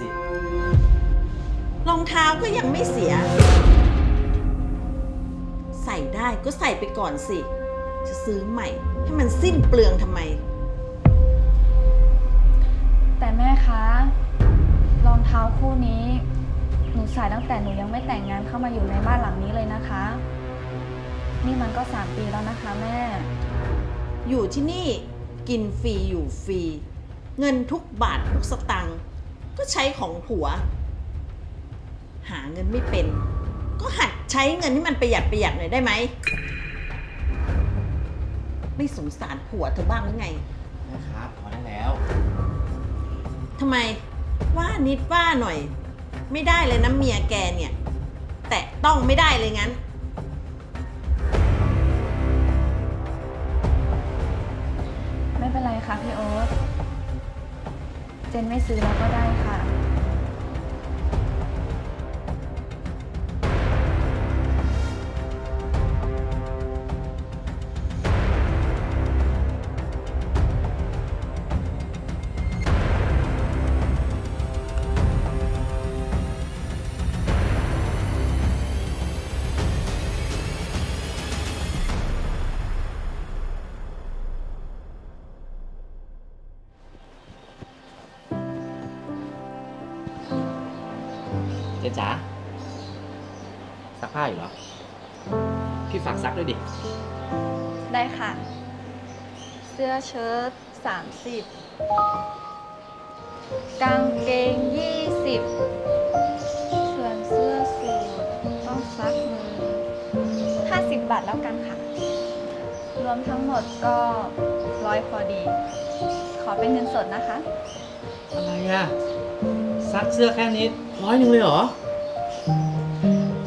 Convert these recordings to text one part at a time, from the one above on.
สิ รองเท้าก็ยังไม่เสีย ใส่ได้ก็ใส่ไปก่อนสิ จะซื้อใหม่ให้มันสิ้นเปลืองทำไม แต่แม่คะรองเท้าคู่นี้ หนูใส่ตั้งแต่หนูยังไม่แต่งงานเข้ามาอยู่ในบ้านหลังนี้เลยนะคะ นี่มันก็3ปีแล้วนะคะแม่ อยู่ที่นี่กินฟรีอยู่ฟรี เงินทุกบาททุกสตังค์ ก็ใช้ของผัว หาเงินไม่เป็น ก็หัดใช้เงินที่มันประหยัดประหยัดหน่อยได้ไหม ไม่สงสารผัวเธอบ้างหรือไงแม่ครับพอได้แล้ว ทำไมว่านิดว่าหน่อย ไม่ได้เลยนะเมียแกเนี่ย แต่ต้องไม่ได้เลยงั้น ไม่เป็นไรค่ะพี่โอ๊ต เจนไม่ซื้อแล้วก็ได้ค่ะ เจนจ๋าซักผ้าอยู่เหรอ พี่ฝากซักด้วยดิ ได้ค่ะ เสื้อเชิ้ต30 กางเกง 20 ส่วนเสื้อสูทต้องซักมือ 50 บาทแล้วกันค่ะ รวมทั้งหมดก็ร้อยพอดี ขอเป็นเงินสดนะคะ อะไรอะ ซักเสื้อแค่นี้ร้อยหนึ่งเลยเหรอ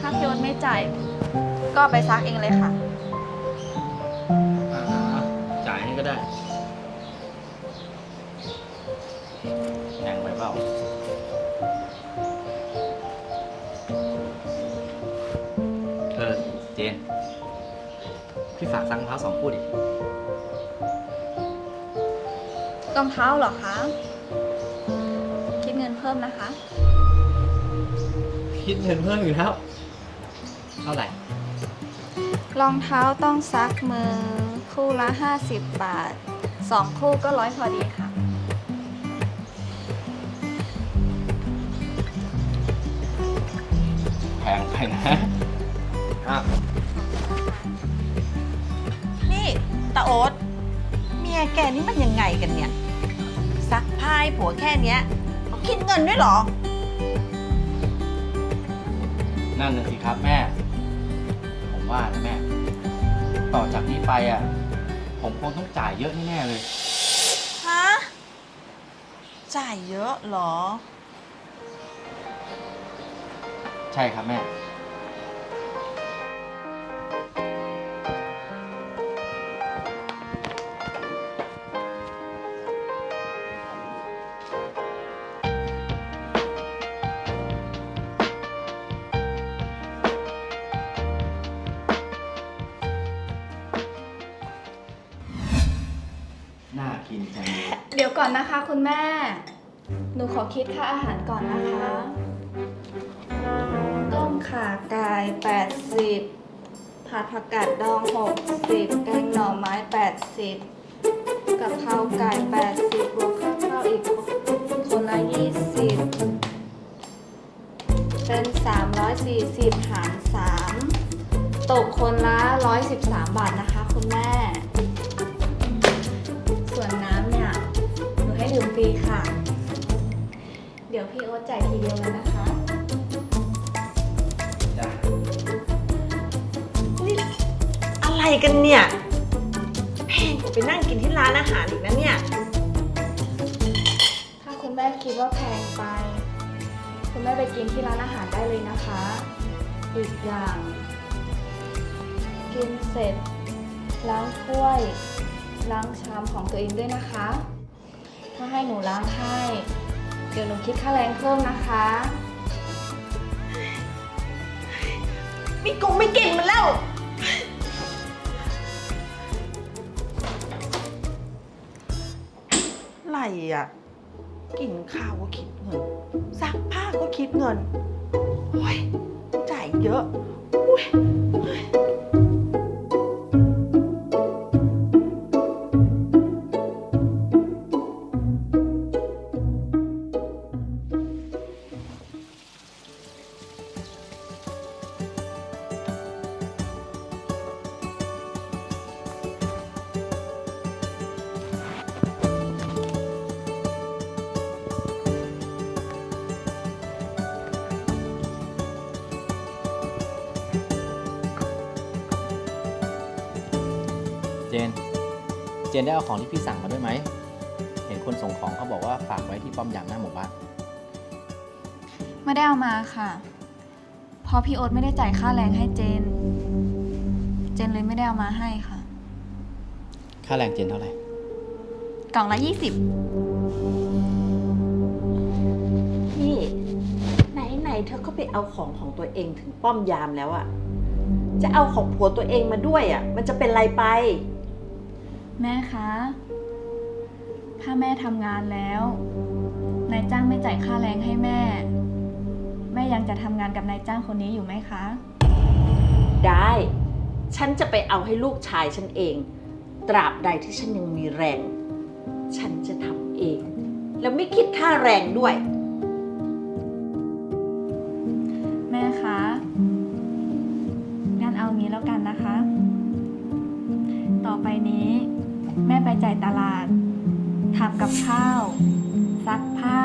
ถ้าพี่โอ๊ตไม่จ่าย ก็เอาไปซักเองเลยค่ะ อ่าจ่ายให้ก็ได้แพงไปเปล่า เออ เจน พี่ฝากซักรองเท้าสองคู่ดิ รองเท้าเหรอคะคิดเงินเพิ่มนะคะ คิดเงินเพิ่มอยู่แล้วเท่าไหร่รองเท้าต้องซักมือคู่ละ 50 บาท 2 คู่ก็ร้อยพอดีค่ะ แพงไปนะอะนี่ตาโอ๊ตเมียแกนี่มันยังไงกันเนี่ย ซักผ้าให้ผัวแค่เนี้ยต้อง คิดเงินด้วยเหรอ นั่นน่ะสิครับแม่ ผมว่านะแม่ ต่อจากนี้ไปอะ ผมคงต้องจ่ายเยอะแน่ๆเลย ฮะ จ่ายเยอะเหรอ ใช่ครับแม่ น่ากินจังเลยเดี๋ยวก่อนนะคะคุณแม่ หนูขอคิดค่าอาหารก่อนนะคะ ต้มข่าไก่80 ผัดผักกาดดอง 60 แกงหน่อไม้ 80กะเพราไก่80บวกข้าวข้าอีกคนละ20 เป็น 340 หาร 3 ตกคนละ 113 บาทนะคะ คุณแม่ หนูให้ดื่มฟรีค่ะ เดี๋ยวพี่โอ๊ตจ่ายทีเดียวเลยนะคะจ้ะนี่อะไรกันเนี่ยแพงกว่าไปนั่งกินที่ร้านอาหารอีกนะเนี่ย ถ้าคุณแม่คิดว่าแพงไป คุณแม่ไปกินที่ร้านอาหารได้เลยนะคะ อีกอย่าง กินเสร็จล้างถ้วย ล้างชามของตัวเองด้วยนะคะ ถ้าให้หนูล้างให้เดี๋ยวหนูคิดค่าแรงเพิ่มนะคะ ไม่กงไม่กินมันแล้ว ไรอะ กินข้าวก็คิดเงิน ซักผ้าก็คิดเงิน โอ้ยจ่ายเยอะอุ้ย น เจนได้เอาของที่พี่สั่งมาด้วยไหม เห็นคนส่งของเขาบอกว่าฝากไว้ที่ป้อมยามหน้าหมู่บ้าน ไม่ได้เอามาค่ะ เพราะพี่โอ๊ตไม่ได้จ่ายค่าแรงให้เจน เจนเลยไม่ได้เอามาให้ค่ะ ค่าแรงเจนเท่าไหร่ กล่องละ20นี่ไหนไหนๆเธอก็ไปเอาของของตัวเองถึงป้อมยามแล้วอะจะเอาของผัวตัวเองมาด้วยอะมันจะเป็นไรไป แม่คะ ถ้าแม่ทำงานแล้ว นายจ้างไม่จ่ายค่าแรงให้แม่ แม่ยังจะทำงานกับนายจ้างคนนี้อยู่ไหมคะ ได้ ฉันจะไปเอาให้ลูกชายฉันเอง ตราบใดที่ฉันยังมีแรง ฉันจะทำเอง แล้วไม่คิดค่าแรงด้วย แม่คะ งั้นเอางี้แล้วกันนะคะ ต่อไปนี้ แม่ไปจ่ายตลาดทำกับข้าว ซักผ้า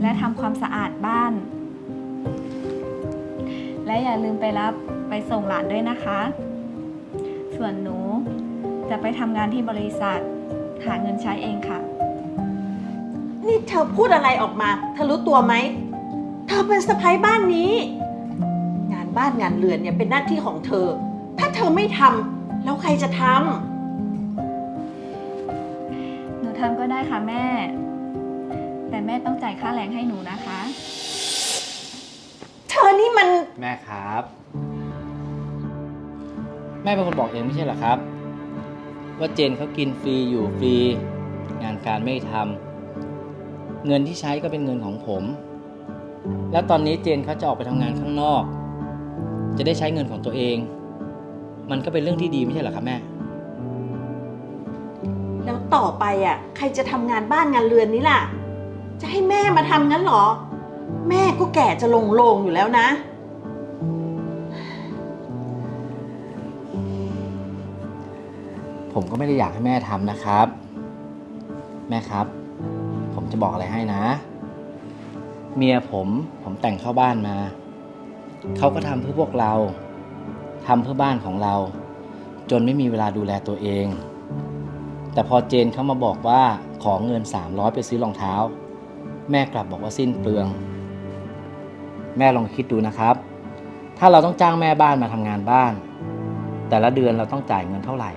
และทำความสะอาดบ้าน และอย่าลืมไปรับไปส่งหลานด้วยนะคะ ส่วนหนูจะไปทำงานที่บริษัท หาเงินใช้เองค่ะ นี่เธอพูดอะไรออกมา เธอรู้ตัวไหม เธอเป็นสะพ้ายบ้านนี้ งานบ้านงานเรือนเนี่ยเป็นหน้าที่ของเธอ ถ้าเธอไม่ทำแล้วใครจะทห ได้ค่ะแม่ แต่แม่ต้องจ่ายค่าแรงให้หนูนะคะำเธอนี่มัน แม่ครับ แม่เป็นคนบอกเองไม่ใช่เหรอครับ ว่าเจนเขากินฟรีอยู่ฟรี งานการไม่ทำเงินที่ใช้ก็เป็นเงินของผม แล้วตอนนี้เจนเขาจะออกไปทำงานข้างนอก จะได้ใช้เงินของตัวเอง มันก็เป็นเรื่องที่ดีไม่ใช่เหรอครับแม่ แล้วต่อไปอะใครจะทำงานบ้านงานเรือนนี้ล่ะ จะให้แม่มาทำงั้นเหรอ แม่ก็แก่จะลงโลงอยู่แล้วนะ ผมก็ไม่ได้อยากให้แม่ทำนะครับ แม่ครับ ผมจะบอกอะไรให้นะ เมียผมผมแต่งเข้าบ้านมา เขาก็ทำเพื่อพวกเราทำเพื่อบ้านของเรา จนไม่มีเวลาดูแลตัวเอง แต่พอเจนเขามาบอกว่าขอเงิน 300 ไปซื้อรองเท้า แม่กลับบอกว่าสิ้นเปลือง แม่ลองคิดดูนะครับ ถ้าเราต้องจ้างแม่บ้านมาทำงานบ้าน แต่ละเดือนเราต้องจ่ายเงินเท่าไหร่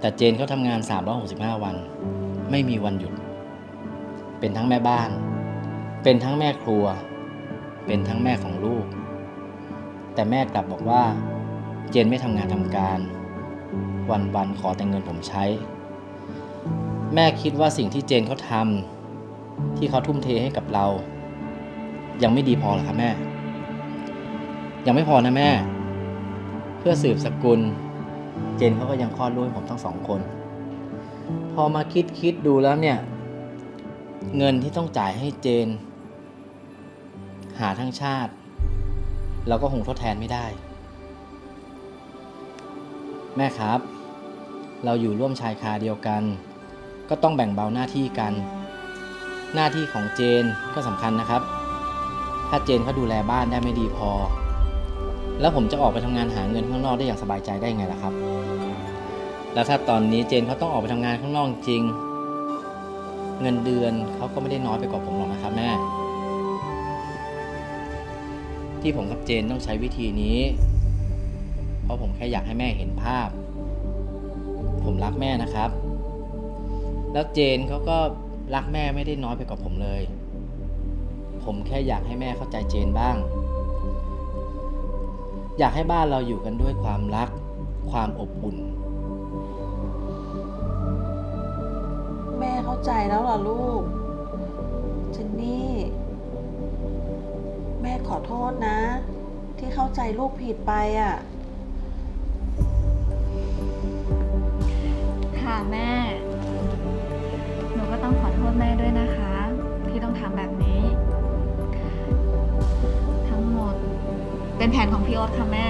แต่เจนเขาทำงาน 365 วัน ไม่มีวันหยุด เป็นทั้งแม่บ้าน เป็นทั้งแม่ครัว เป็นทั้งแม่ของลูก แต่แม่กลับบอกว่า เจนไม่ทำงานทำการ วันๆขอแต่เงินผมใช้ แม่คิดว่าสิ่งที่เจนเขาทำที่เขาทุ่มเทให้กับเรา ยังไม่ดีพอหรอครับแม่ ยังไม่พอนะแม่ เพื่อสืบสกุล เจนเขาก็ยังคลอดลูกให้ผมทั้งสองคน พอมาคิดคิดดูแล้วเนี่ย เงินที่ต้องจ่ายให้เจน หาทั้งชาติ เราก็คงทดแทนไม่ได้แม่ครับ เราอยู่ร่วมชายคาเดียวกัน ก็ต้องแบ่งเบาหน้าที่กัน หน้าที่ของเจนก็สำคัญนะครับ ถ้าเจนเขาดูแลบ้านได้ไม่ดีพอ แล้วผมจะออกไปทำงานหาเงินข้างนอกได้อย่างสบายใจได้ไงล่ะครับ แล้วถ้าตอนนี้เจนเขาต้องออกไปทำงานข้างนอกจริง เงินเดือนเขาก็ไม่ได้น้อยไปกว่าผมหรอกนะครับแม่ที่ผมกับเจนต้องใช้วิธีนี้ เพราะผมแค่อยากให้แม่เห็นภาพ ผมรักแม่นะครับ แล้วเจนเขาก็รักแม่ไม่ได้น้อยไปกว่าผมเลย ผมแค่อยากให้แม่เข้าใจเจนบ้าง อยากให้บ้านเราอยู่กันด้วยความรัก ความอบอุ่น แม่เข้าใจแล้วล่ะลูกเจนนี่ แม่ขอโทษนะ ที่เข้าใจลูกผิดไปอะ่ะ แม่ด้วยนะคะ ที่ต้องทำแบบนี้ ทั้งหมดเป็นแผนของพี่โอ๊ตค่ะแม่